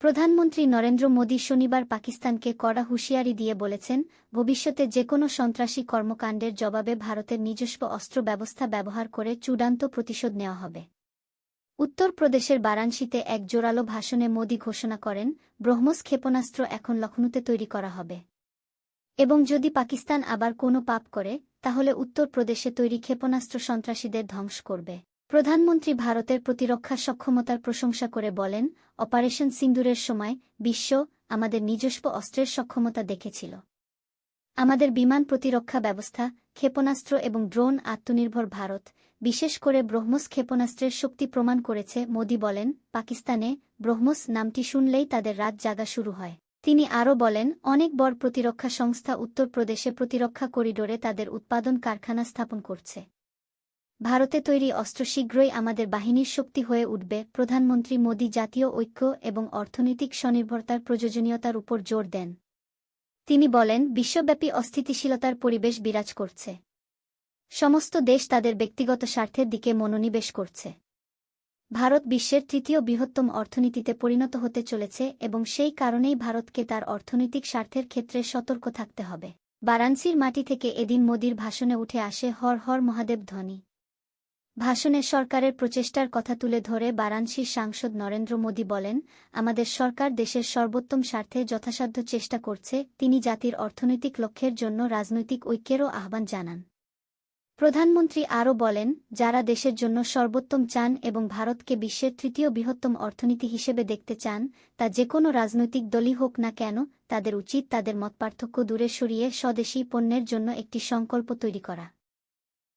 প্রধানমন্ত্রী নরেন্দ্র মোদী শনিবার পাকিস্তানকে কড়া হুঁশিয়ারি দিয়ে বলেছেন, ভবিষ্যতে যে কোনো সন্ত্রাসী কর্মকাণ্ডের জবাবে ভারতের নিজস্ব অস্ত্র ব্যবস্থা ব্যবহার করে চূড়ান্ত প্রতিশোধ নেওয়া হবে। উত্তরপ্রদেশের বারাণসীতে এক জোরালো ভাষণে মোদী ঘোষণা করেন, ব্রহ্মস ক্ষেপণাস্ত্র এখন লখনৌতে তৈরি করা হবে। এবং যদি পাকিস্তান আবার কোনো পাপ করে, তাহলে উত্তরপ্রদেশে তৈরি ক্ষেপণাস্ত্র সন্ত্রাসীদের ধ্বংস করবে। প্রধানমন্ত্রী ভারতের প্রতিরক্ষা সক্ষমতার প্রশংসা করে বলেন, অপারেশন সিন্দুরের সময় বিশ্ব আমাদের নিজস্ব অস্ত্রের সক্ষমতা দেখেছিল। আমাদের বিমান প্রতিরক্ষা ব্যবস্থা, ক্ষেপণাস্ত্র এবং ড্রোন আত্মনির্ভর ভারত, বিশেষ করে ব্রহ্মস ক্ষেপণাস্ত্রের শক্তি প্রমাণ করেছে, মোদি বলেন, পাকিস্তানে ব্রহ্মস নামটি শুনলেই তাদের রাত জাগা শুরু হয়। তিনি আরও বলেন, অনেক বড় প্রতিরক্ষা সংস্থা উত্তরপ্রদেশে প্রতিরক্ষা করিডোরে তাদের উৎপাদন কারখানা স্থাপন করছে। ভারতে তৈরি অস্ত্র শীঘ্রই আমাদের বাহিনীর শক্তি হয়ে উঠবে। প্রধানমন্ত্রী মোদী জাতীয় ঐক্য এবং অর্থনৈতিক স্বনির্ভরতার প্রয়োজনীয়তার উপর জোর দেন। তিনি বলেন, বিশ্বব্যাপী অস্থিতিশীলতার পরিবেশ বিরাজ করছে। সমস্ত দেশ তাদের ব্যক্তিগত স্বার্থের দিকে মনোনিবেশ করছে। ভারত বিশ্বের তৃতীয় বৃহত্তম অর্থনীতিতে পরিণত হতে চলেছে এবং সেই কারণেই ভারতকে তার অর্থনৈতিক স্বার্থের ক্ষেত্রে সতর্ক থাকতে হবে। বারাণসীর মাটি থেকে এদিন মোদির ভাষণে উঠে আসে হর হর মহাদেব ধ্বনি। ভাষণে সরকারের প্রচেষ্টার কথা তুলে ধরে বারাণসীর সাংসদ নরেন্দ্র মোদী বলেন, আমাদের সরকার দেশের সর্বোত্তম স্বার্থে যথাসাধ্য চেষ্টা করছে। তিনি জাতির অর্থনৈতিক লক্ষ্যের জন্য রাজনৈতিক ঐক্যেরও আহ্বান জানান। প্রধানমন্ত্রী আরও বলেন, যারা দেশের জন্য সর্বোত্তম চান এবং ভারতকে বিশ্বের তৃতীয় বৃহত্তম অর্থনীতি হিসেবে দেখতে চান, তা যে কোনো রাজনৈতিক দলই হোক না কেন, তাদের উচিত তাদের মতপার্থক্য দূরে সরিয়ে স্বদেশী পণ্যের জন্য একটি সংকল্প তৈরি করা।